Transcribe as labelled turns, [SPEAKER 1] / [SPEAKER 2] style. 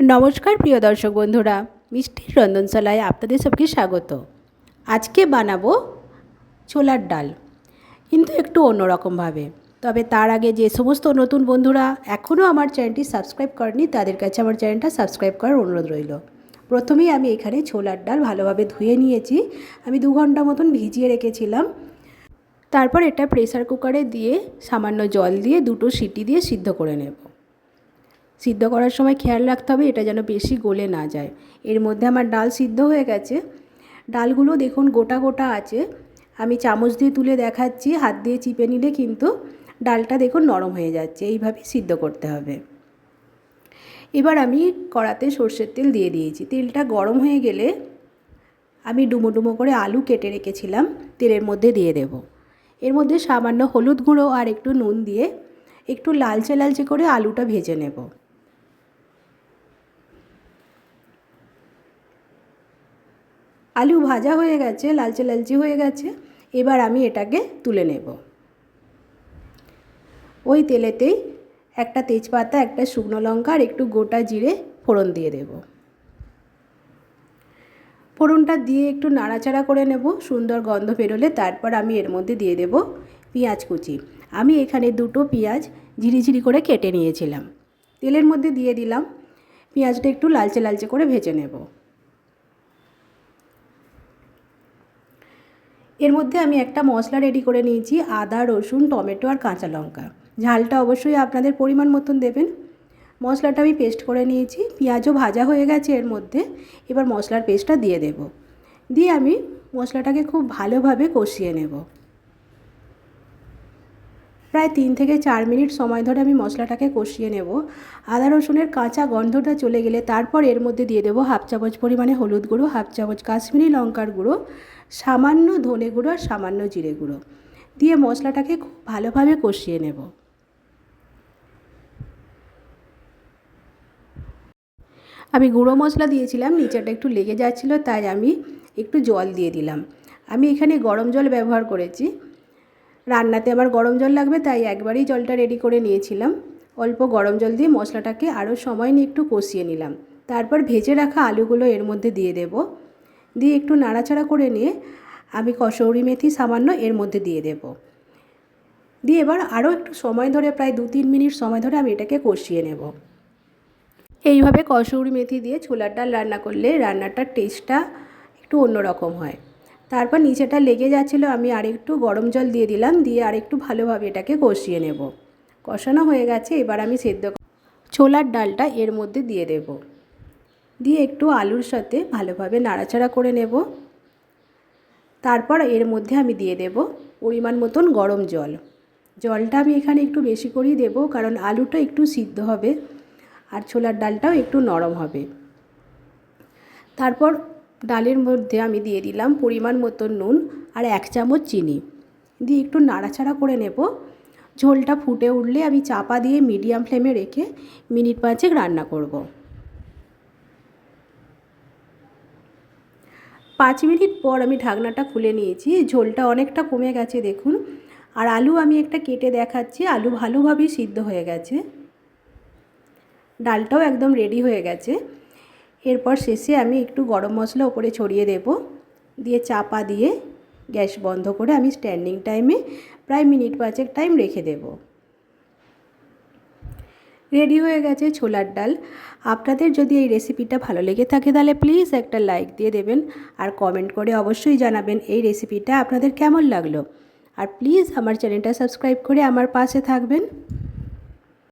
[SPEAKER 1] নমস্কার প্রিয় দর্শক বন্ধুরা মিষ্টির রন্ধনশালায় আপনাদের সবকে স্বাগত। আজকে বানাবো ছোলার ডাল, কিন্তু একটু অন্যরকমভাবে। তবে তার আগে যে সমস্ত নতুন বন্ধুরা এখনও আমার চ্যানেলটি সাবস্ক্রাইব করেনি তাদের কাছে আমার চ্যানেলটা সাবস্ক্রাইব করার অনুরোধ রইল। প্রথমেই আমি এখানে ছোলার ডাল ভালোভাবে ধুয়ে নিয়েছি। আমি দু ঘণ্টা মতন ভিজিয়ে রেখেছিলাম। তারপর এটা প্রেসার কুকারে দিয়ে সামান্য জল দিয়ে দুটো সিটি দিয়ে সিদ্ধ করে নেব। সিদ্ধ করার সময় খেয়াল রাখতে হবে, এটা যেন বেশি গলে না যায়। এর মধ্যে আমার ডাল সিদ্ধ হয়ে গেছে। ডালগুলো দেখুন গোটা গোটা আছে। আমি চামচ দিয়ে তুলে দেখাচ্ছি, হাত দিয়ে চিপে নিলে কিন্তু ডালটা দেখুন নরম হয়ে যাচ্ছে। এইভাবে সিদ্ধ করতে হবে। এবার আমি কড়াতে সর্ষের তেল দিয়ে দিয়েছি। তেলটা গরম হয়ে গেলে আমি ডুমো ডুমো করে আলু কেটে রেখেছিলাম। তেলের মধ্যে দিয়ে দেব। এর মধ্যে সামান্য হলুদ গুঁড়ো আর একটু নুন দিয়ে একটু লালচে লালচে করে আলুটা ভেজে নেব। আলু ভাজা হয়ে গেছে, লালচে লালচে হয়ে গেছে। এবার আমি এটাকে তুলে নেব। ওই তেলেতেই একটা তেজপাতা, একটা শুকনো লঙ্কা আর একটু গোটা জিরে ফোড়ন দিয়ে দেব। ফোড়নটা দিয়ে একটু নাড়াচাড়া করে নেব, সুন্দর গন্ধ বেরোলে তারপর আমি এর মধ্যে দিয়ে দেব পেঁয়াজ কুচি। আমি এখানে দুটো পেঁয়াজ ঝিরিঝিরি করে কেটে নিয়েছিলাম। তেলের মধ্যে দিয়ে দিলাম, পেঁয়াজটা একটু লালচে লালচে করে ভেজে নেব। এর মধ্যে আমি একটা মশলা রেডি করে নিয়েছি, আদা, রসুন, টমেটো আর কাঁচা লঙ্কা। ঝালটা অবশ্যই আপনাদের পরিমাণ মতন দেবেন। মশলাটা আমি পেস্ট করে নিয়েছি, পেঁয়াজও ভাজা হয়ে গেছে এর মধ্যে। এবার মশলার পেস্টটা দিয়ে দেব। দিয়ে আমি মশলাটাকে খুব ভালোভাবে কষিয়ে নেব। প্রায় তিন থেকে চার মিনিট সময় ধরে আমি মশলাটাকে কষিয়ে নেব। আদা রসুনের কাঁচা গন্ধটা চলে গেলে তারপর এর মধ্যে দিয়ে দেবো হাফ চামচ পরিমাণে হলুদ গুঁড়ো, হাফ চামচ কাশ্মীরি লঙ্কার গুঁড়ো, সামান্য ধনে গুঁড়ো আর সামান্য জিরে গুঁড়ো। দিয়ে মশলাটাকে খুব ভালোভাবে কষিয়ে নেব। আমি গুঁড়ো মশলা দিয়েছিলাম নিচেটা একটু লেগে যাচ্ছিল, তাই আমি একটু জল দিয়ে দিলাম। আমি এখানে গরম জল ব্যবহার করেছি। রান্নাতে আমার গরম জল লাগবে, তাই একবারই জলটা রেডি করে নিয়েছিলাম। অল্প গরম জল দিয়ে মশলাটাকে আরও সময় নিয়ে একটু কষিয়ে নিলাম। তারপর ভেজে রাখা আলুগুলো এর মধ্যে দিয়ে দেব। দিয়ে একটু নাড়াচাড়া করে নিয়ে আমি কসৌরি মেথি সামান্য এর মধ্যে দিয়ে দেব। দিয়ে এবার আরও একটু সময় ধরে, প্রায় দু তিন মিনিট সময় ধরে আমি এটাকে কষিয়ে নেব। এইভাবে কসৌরি মেথি দিয়ে ছোলার ডাল রান্না করলে রান্নাটার টেস্টটা একটু অন্যরকম হয়। তারপর নিচেটা লেগে যাচ্ছিল, আমি আরেকটু গরম জল দিয়ে দিলাম, দিয়ে আরেকটু ভালোভাবে এটাকে কষিয়ে নেব। কষানো হয়ে গেছে, এবার আমি সেদ্ধ ছোলার ডালটা এর মধ্যে দিয়ে দেব। দিয়ে একটু আলুর সাথে ভালোভাবে নাড়াচাড়া করে নেব। তারপর এর মধ্যে আমি দিয়ে দেব পরিমাণ মতন গরম জল। জলটা আমি এখানে একটু বেশি করেই দেব, কারণ আলুটা একটু সিদ্ধ হবে আর ছোলার ডালটাও একটু নরম হবে। তারপর ডালের মধ্যে আমি দিয়ে দিলাম পরিমাণ মতো নুন আর এক চামচ চিনি। দিয়ে একটু নাড়াচাড়া করে নেব। ঝোলটা ফুটে উঠলে আমি চাপা দিয়ে মিডিয়াম ফ্লেমে রেখে মিনিট পাঁচেক রান্না করব। পাঁচ মিনিট পর আমি ঢাকনাটা খুলে নিয়েছি। ঝোলটা অনেকটা কমে গেছে, দেখুন। আর আলু আমি একটা কেটে দেখাচ্ছি। আলু ভালোভাবেই সিদ্ধ হয়ে গেছে। ডালটাও একদম রেডি হয়ে গেছে। এরপর শেষে আমি একটু গরম মশলা ওপরে ছড়িয়ে দেব। দিয়ে চাপা দিয়ে গ্যাস বন্ধ করে আমি স্ট্যান্ডিং টাইমে প্রায় মিনিট পাঁচেক টাইম রেখে দেব। রেডি হয়ে গেছে ছোলার ডাল। আপনাদের যদি এই রেসিপিটা ভালো লেগে থাকে তাহলে প্লিজ একটা লাইক দিয়ে দেবেন আর কমেন্ট করে অবশ্যই জানাবেন এই রেসিপিটা আপনাদের কেমন লাগল। আর প্লিজ আমার চ্যানেলটা সাবস্ক্রাইব করে আমার পাশে থাকবেন।